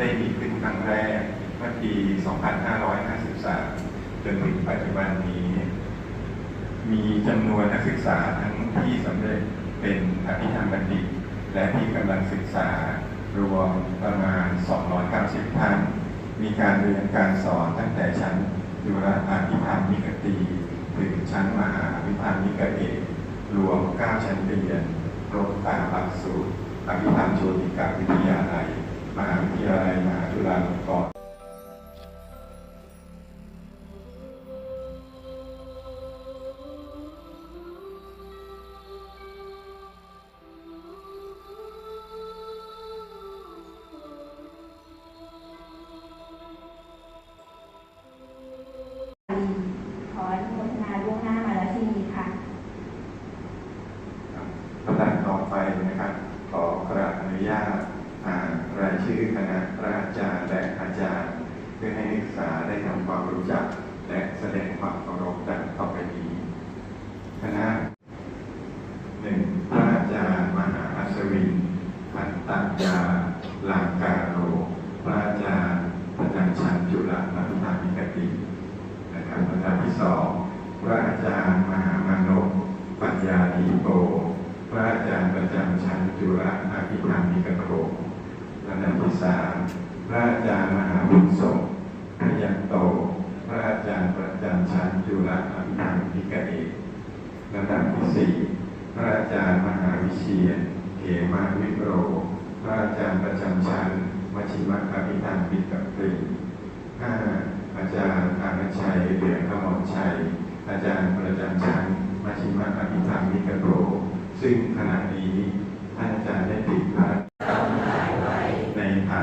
ได้มีขึ้นครั้งแรกเมื่อปี 2553 จนถึงปัจจุบันนี้ มีจำนวนนักศึกษาทั้งที่สำเร็จเป็นอภิธรรมบัณฑิต และที่กำลังศึกษารวมประมาณ 290ท่าน มีการเรียนการสอนตั้งแต่ชั้นดุรอภิธรรมนิกตีถึงชั้นมหาอภิธรรมนิกเอกรวม 9 ชั้นเรียนครบตามหลักสูตรอภิธรรมโชติกาวิทยาลัย หาวิทยาลัยมหาจุฬาลงกร รายชื่อคณะพระอาจารย์และอาจารย์ เพื่อให้นักศึกษาได้ทำความรู้จัก และแสดงความเคารพดังต่อไปนี้คณะหนึ่งพระอาจารย์มหาอัศวินพันตัญญาลังการโรพระอาจารย์ประจำชั้นจุฬาลพิธามิกตินะครับลำดับที่สองพระอาจารย์มหามานพปัญญาดีโกพระอาจารย์ประจำชั้นจุฬาอภิธรรมิกโก ลำดับที่สามพระอาจารย์มหาบุญสมพยันโต พระอาจารย์ประจำชั้นจุฬาอภิธรรมิกเอกลำดับที่สี่พระอาจารย์มหาวิเชียรเขมาวิโร พระอาจารย์ประจำชั้นวชิมอภิธรรมิกตรีห้าอาจารย์อานชัยเหลืองขมรชัย อาจารย์ประจำชั้นมชิมอภิธรรมมิกโร ซึ่งขณะนี้ท่านอาจารย์ได้ติดพระในฐา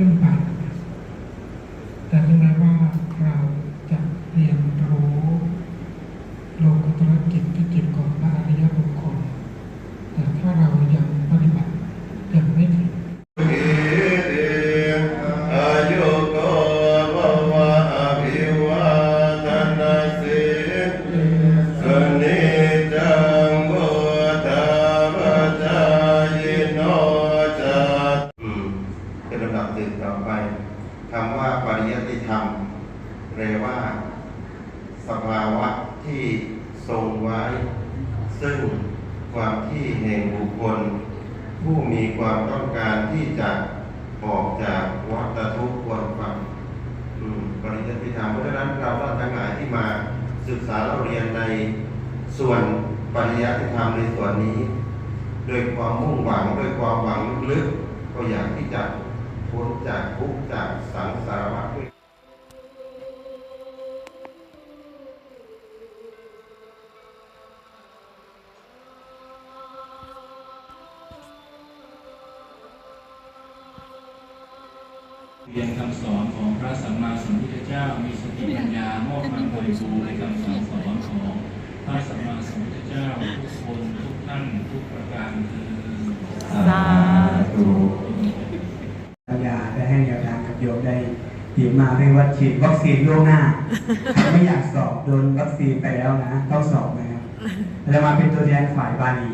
ขึ้นไป แต่ถึงแม้ว่าเราจะเรียนรู้โลกุตรกิจที่จิตของพระอริยบุคคลแต่ถ้าเรายัง ความต้องการที่จะออกจากวัฏทุกข์ควรความปริยัติธรรมเพราะฉะนั้นเราทั้งหลายที่มาศึกษาเราเรียนในส่วนปริยัติธรรมในส่วนนี้โดยความมุ่งหวังโดยความหวังลึกๆก็อยากที่จะพ้นจากทุกข์จากสังสารวัฏด้วย เรียนคำสอนของพระสัมมาสัมพุทธเจ้า มีสติปัญญามอบมันบริบูรณ์ในคำสอนของพระสัมมาสัมพุทธเจ้าทุกคนทุกท่านทุกประการคือสาธุปัญญาได้ให้แนวทางกับโยมได้ดีมาเรียกว่าฉีดวัคซีนล่วงหน้าใครไม่อยากสอบโดนวัคซีนไปแล้วนะต้องสอบนะครับเรามาเป็นตัวแทนฝ่ายบาลี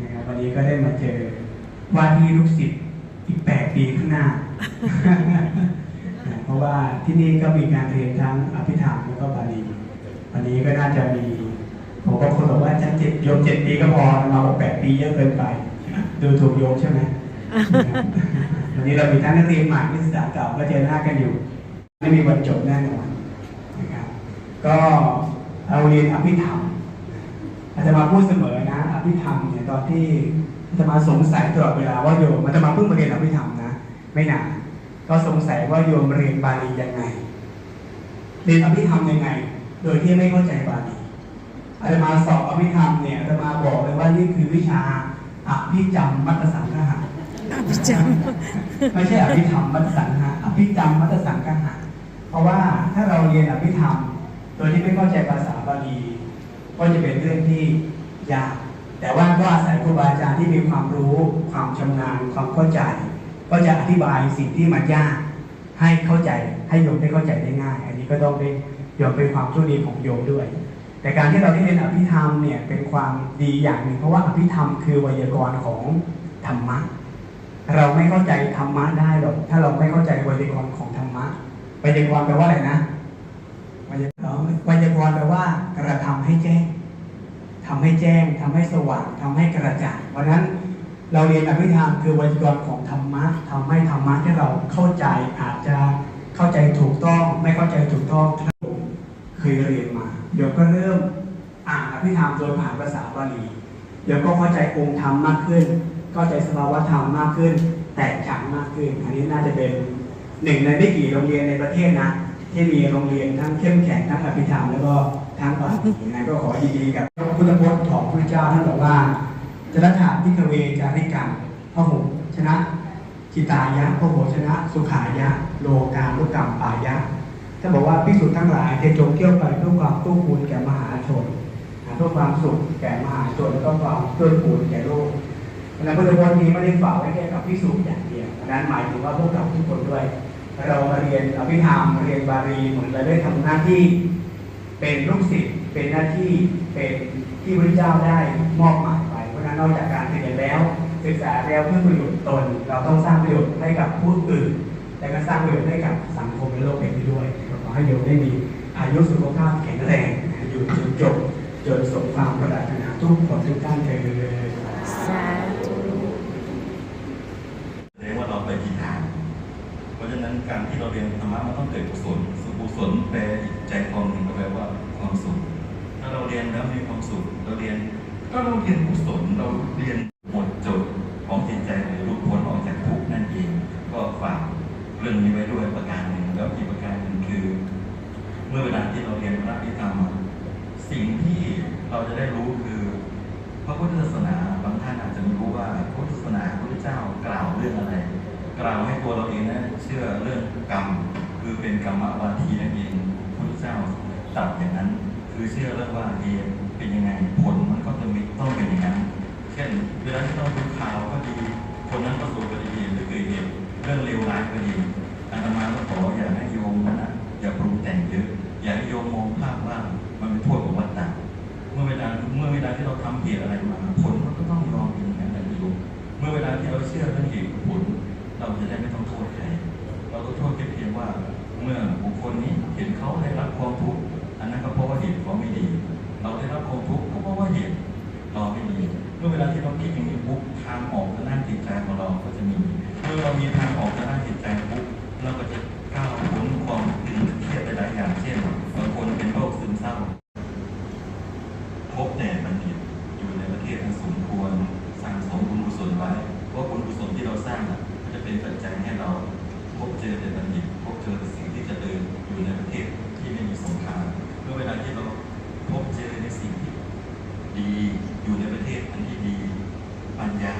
นะครับวันนี้ก็ได้มาเจอว่าที่ลูกศิษย์อีกแปดปีข้างหน้า เพราะว่าที่นี่ก็มีการเรียนทั้งอภิธรรมแล้วก็บาลีวันนี้ก็น่าจะมีผมก็คนบอกว่าฉันเจ็ดโยมเจ็ดปีก็พอมาบอกแปดปีเยอะเกินไป ดูถูกโยมใช่ไหมวันนี้เรามีทั้งนักเรียนใหม่นักศึกษาเก่าก็เจอหน้ากันอยู่ ไม่มีวันจบแน่นอนนะครับก็เราเรียนอภิธรรมอาจจะมาพูดเสมอนะ อภิธรรมเนี่ยตอนที่อาตมาสงสัยตลอดเวลาว่าโยมอาตมาเพิ่งมาเรียนอภิธรรมนะ ไม่นาน ก็สงสัยว่าโยมเรียนบาลียังไง เรียนอภิธรรมยังไง โดยที่ไม่เข้าใจบาลีอาตมาสอบอภิธรรมเนี่ยอาตมาบอกเลยว่านี่คือวิชาอภิจำมัตตสังฆะอภิจำไม่ใช่อภิธรรมมัตตสังฆะอภิจำมัตตสังฆะเพราะว่าถ้าเราเรียนอภิธรรม โดยที่ไม่เข้าใจภาษาบาลี ก็จะเป็นเรื่องที่ยากแต่ว่าก็อาศัยครูบาอาจารย์ที่มีความรู้ความชำนาญความเข้าใจ ก็จะอธิบายสิ่งที่มันยาก ให้เข้าใจให้โยมได้เข้าใจได้ง่าย อันนี้ก็ต้องได้โยมเป็นความโชคดีของโยมด้วย แต่การที่เราได้เรียนอภิธรรมเนี่ยเป็นความดีอย่างหนึ่งเพราะว่าอภิธรรมคือไวยากรณ์ของธรรมะ เราไม่เข้าใจธรรมะได้หรอกถ้าเราไม่เข้าใจไวยากรณ์ของธรรมะไวยากรณ์แปลว่าอะไรนะไวยากรณ์ไวยากรณ์แปลว่ากระทำให้แจ้งทำให้แจ้งทำให้สว่างทำให้กระจ่างเพราะฉะนั้น เราเรียนอภิธรรมคือไวยากรณ์ของธรรมะทำให้ธรรมะที่เราเข้าใจอาจจะเข้าใจถูกต้อง ไม่เข้าใจถูกต้องเคยเรียนมาเดี๋ยวก็เริ่มอ่านอภิธรรมโดยผ่านภาษาบาลีเดี๋ยวก็เข้าใจองค์ธรรมมากขึ้น เข้าใจสภาวะธรรมมากขึ้น แตกฉานมากขึ้น อันนี้น่าจะเป็นหนึ่งในไม่กี่โรงเรียนในประเทศนะที่มีโรงเรียนทั้งเข้มแข็งทั้งอภิธรรมแล้วก็ทั้งบาลีนะก็ขอยินดีกับพุทธพจน์ของพระเจ้าท่านบอกว่า จรถาพิกเวจาริกันพระหุชนะจิตายะพระโหชนะ สุขายะ โลกาลุกรรมปายะท่านบอกว่าพิสุทธ์ทั้งหลายเทจงเกี่ยวไปเพื่อความตู้คูณแก่มหาชนเพื่อความสุขแก่มหาชนแล้วก็ความเพื่อคูณแก่โลกเพราะฉะนั้นพุทธพจน์นี้ไม่ได้ฝากไว้แค่กับพิสุทธ์อย่างเดียวเพราะนั้นหมายถึงว่าพวกเราทุกคนด้วย เรามาเรียนอภิธรรมเรียนบาลีเหมือนเราได้ทำหน้าที่เป็นลูกศิษย์เป็นหน้าที่เป็นที่พระเจ้าได้มอบหมาย นั้นนอกจากการเรียนแล้ว ศึกษาแล้วเพื่อประโยชน์ตน เราต้องสร้างประโยชน์ให้กับผู้อื่น และก็สร้างประโยชน์ให้กับสังคมและโลกนี้ด้วยขอให้โยมได้มีอายุสุขภาพแข็งแรงอยู่จนจบจนสมความปรารถนาทุกคนทุกท่านเถิดสาธุแสดงว่าเราไปผิดทางเพราะฉะนั้นการที่เราเรียนธรรมะมันต้องเกิดกุศลสุกุศลแปลอีกใจความหนึ่งก็แปลว่าความสุข ถ้าเราเรียนแล้วมีความสุขเราเรียน ก็เราเรียนกุศลเราเรียนหมดจดของจิตใจหรือรู้พ้นออกจากทุกนั่นเอง ก็ฝากเรื่องนี้ไว้ด้วยประการหนึ่งแล้วอีกประการหนึ่งคือ เมื่อเวลาที่เราเรียนพระพิธรรมสิ่งที่เราจะได้รู้คือพระพุทธศาสนาบางท่านอาจจะไม่รู้ว่าพระพุทธศาสนาพระพุทธเจ้ากล่าวเรื่องอะไร กล่าวให้ตัวเราเองนะเชื่อเรื่องกรรม คือเป็นกรรมวาทีนั่นเองพระพุทธเจ้าตรัสอย่างนั้น คือเชื่อแล้วว่าเหตุเป็นยังไงผลมันก็จะมีต้องเป็นอย่างนั้นเช่นเวลาที่เราดูข่าวก็ดี คนนั้นประสบอุบัติเหตุหรือเกิดเหตุเรื่องเลวร้ายก็ดีอาตมาก็ขออย่าให้โยมนะอย่าปรุงแต่งเยอะอย่าให้โยมมองภาพว่ามันเป็นโทษของวัฏฏะเมื่อเวลาเมื่อเวลาที่เราทำเหตุอะไรมา เมื่อเวลาที่เราคิดอย่างนี้ปุ๊บทางออกทางด้านจิตใจของเราก็จะมี เมื่อเรามีทางออกทางด้านจิตใจปุ๊บเราก็จะก้าวพ้นความตึงเครียดไปหลายอย่างเช่นบางคนเป็นโรคซึมเศร้า พบแต่บัณฑิตอยู่ในประเทศอันสมควรสร้างสมบุญกุศลไว้เพราะบุญกุศลที่เราสร้างน่ะก็จะเป็นปัจจัยให้เราพบเจอแต่บัณฑิตพบเจอแต่สิ่งที่จะเดินอยู่ในประเทศที่ไม่มีสงครามเมื่อเวลาที่เราพบเจอในสิ่งที่ ดี อยู่ในประเทศอันที่ดี ปัญญา